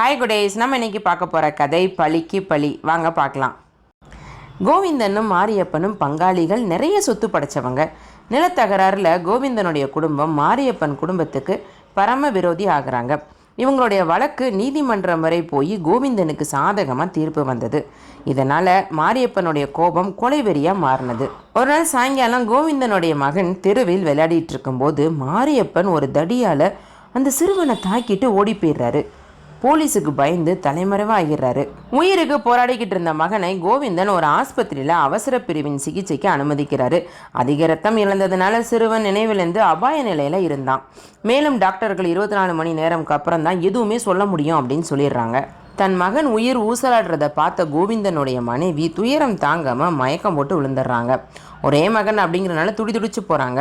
Hi குடேஸ் நம்ம இன்றைக்கி பார்க்க போகிற கதை பழிக்கு பழி. வாங்க பார்க்கலாம். கோவிந்தனும் மாரியப்பனும் பங்காளிகள் நிறைய சொத்து படைச்சவங்க. நிலத்தகராறில் கோவிந்தனுடைய குடும்பம் மாரியப்பன் குடும்பத்துக்கு பரம விரோதி ஆகிறாங்க. இவங்களுடைய வழக்கு நீதிமன்றம் வரை போய் கோவிந்தனுக்கு சாதகமாக தீர்ப்பு வந்தது. இதனால் மாரியப்பனுடைய கோபம் கொலைவெறியாக மாறினது. ஒரு நாள் சாயங்காலம் கோவிந்தனுடைய மகன் தெருவில் விளையாடிட்டு இருக்கும்போது மாரியப்பன் ஒரு தடியால் அந்த சிறுவனை தாக்கிட்டு ஓடி போயிடுறாரு. போலீஸுக்கு பயந்து தலைமறைவாகிறாரு உயிருக்கு போராடிக்கிட்டு இருந்த மகனை கோவிந்தன் ஒரு ஆஸ்பத்திரியில் அவசர பிரிவின் சிகிச்சைக்கு அனுமதிக்கிறாரு. அதிக ரத்தம் இழந்ததுனால சிறுவன் நினைவிலிருந்து அபாய நிலையில இருந்தான். மேலும் டாக்டர்கள் இருபத்தி நாலு மணி நேரம்க்கு அப்புறம் தான் எதுவுமே சொல்ல முடியும் அப்படின்னு சொல்லிடுறாங்க. தன் மகன் உயிர் ஊசலாடுறத பார்த்த கோவிந்தனுடைய மனைவி துயரம் தாங்காம மயக்கம் போட்டு விழுந்துடுறாங்க. ஒரே மகன் அப்படிங்கிறனால துடி துடிச்சு போகிறாங்க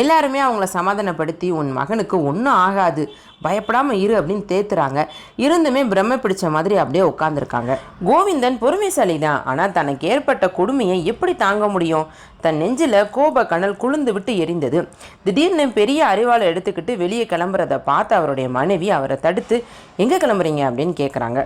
எல்லாருமே அவங்கள சமாதானப்படுத்தி உன் மகனுக்கு ஒன்றும் ஆகாது. பயப்படாமல் இரு அப்படின்னு தேத்துறாங்க. இருந்துமே பிரம்ம பிடிச்ச மாதிரி அப்படியே உட்காந்துருக்காங்க கோவிந்தன் பொறுமைசாலி தான் ஆனால் தனக்கு ஏற்பட்ட கொடுமையை எப்படி தாங்க முடியும்? தன் நெஞ்சில் கோப கனல் குளிர்ந்து விட்டு எரிந்தது. திடீர்னு பெரிய அறிவாளை எடுத்துக்கிட்டு வெளியே கிளம்புறத பார்த்து அவருடைய மனைவி அவரை தடுத்து எங்கே கிளம்புறீங்க? அப்படின்னு கேட்குறாங்க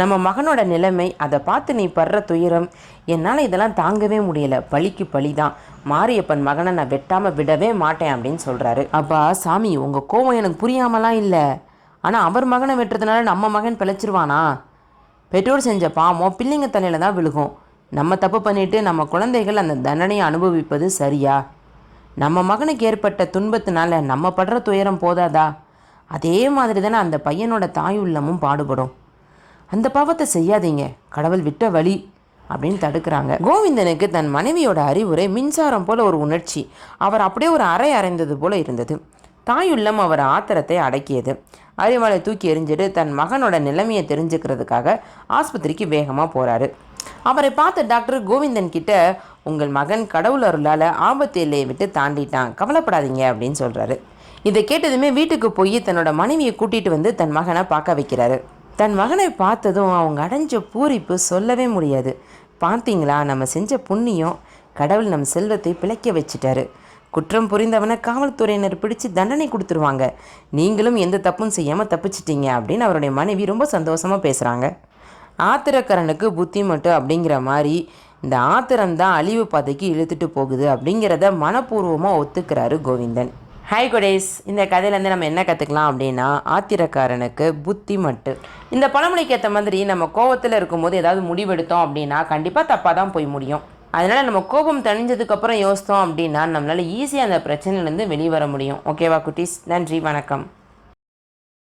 நம்ம மகனோட நிலைமை அதை பார்த்து நீ படுற துயரம் என்னால் இதெல்லாம் தாங்கவே முடியல. பழிக்கு பழி தான் மாரியப்பன் மகனை நான் வெட்டாமல் விடவே மாட்டேன் அப்படின்னு சொல்கிறாரு அப்பா சாமி உங்கள் கோவம் எனக்கு புரியாமலாம் இல்லை. ஆனால் அவர் மகனை வெட்டுறதுனால நம்ம மகன் பிழைச்சிருவானா? பெற்றோர் செஞ்ச பாவம் பிள்ளைங்க தலையில் தான் விழுகும். நம்ம தப்பு பண்ணிவிட்டு நம்ம குழந்தைகள் அந்த தண்டனையை அனுபவிப்பது சரியா? நம்ம மகனுக்கு ஏற்பட்ட துன்பத்தினால நம்ம படுற துயரம் போதாதா? அதே மாதிரி தானே அந்த பையனோட தாயுள்ளமும் பாடுபடும். அந்த பாவத்தை செய்யாதீங்க. கடவுள் விட்ட வழி அப்படின்னு தடுக்கிறாங்க. கோவிந்தனுக்கு தன் மனைவியோட அறிவுரை மின்சாரம் போல ஒரு உணர்ச்சி. அவர் அப்படியே ஒரு அறை அறைந்தது போல இருந்தது. தாயுள்ளம் அவர் ஆத்திரத்தை அடக்கியது. அறிவாளை தூக்கி எறிஞ்சிட்டு தன் மகனோட நிலைமையை தெரிஞ்சுக்கிறதுக்காக ஆஸ்பத்திரிக்கு வேகமாக போகிறாரு அவரை பார்த்த டாக்டர் கோவிந்தன் கிட்ட உங்கள் மகன் கடவுள் அருளால் ஆபத்து எல்லையை விட்டு தாண்டிட்டான். கவலைப்படாதீங்க அப்படின்னு சொல்கிறாரு இதை கேட்டதுமே வீட்டுக்கு போய் தன்னோட மனைவியை கூட்டிகிட்டு வந்து தன் மகனை பார்க்க வைக்கிறாரு. தன் மகனை பார்த்ததும் அவங்க அடைஞ்ச பூரிப்பு சொல்லவே முடியாது. பார்த்தீங்களா? நம்ம செஞ்ச புண்ணியம் கடவுள் நம் செல்வத்தை பிழைக்க வச்சிட்டாரு. குற்றம் புரிந்தவனை காவல்துறையினர் பிடிச்சு தண்டனை கொடுத்துருவாங்க. நீங்களும் எந்த தப்பும் செய்யாமல் தப்பிச்சிட்டீங்க அப்படின்னு அவருடைய மனைவி ரொம்ப சந்தோஷமாக பேசுகிறாங்க ஆத்திரக்கரனுக்கு புத்தி மட்டும் அப்படிங்கிற மாதிரி இந்த ஆத்திரம் தான் அழிவு பாதைக்கு இழுத்துட்டு போகுது அப்படிங்கிறத மனப்பூர்வமாக ஒத்துக்கிறாரு கோவிந்தன். ஹாய் குடேஸ் இந்த கதையிலேருந்து நம்ம என்ன கற்றுக்கலாம் அப்படின்னா ஆத்திரக்காரனுக்கு புத்தி மட்டு இந்த பழமொழிக்கு ஏற்ற மாதிரி நம்ம கோவத்தில் இருக்கும்போது ஏதாவது முடிவெடுத்தோம் அப்படின்னா கண்டிப்பாக தப்பாக தான் போய் முடியும். அதனால் நம்ம கோபம் தணிஞ்சதுக்கப்புறம் யோசித்தோம் அப்படின்னா நம்மளால் ஈஸியாக அந்த பிரச்சனையிலேருந்து வெளியே வர முடியும் ஓகேவா குட்டீஸ்? நன்றி வணக்கம்.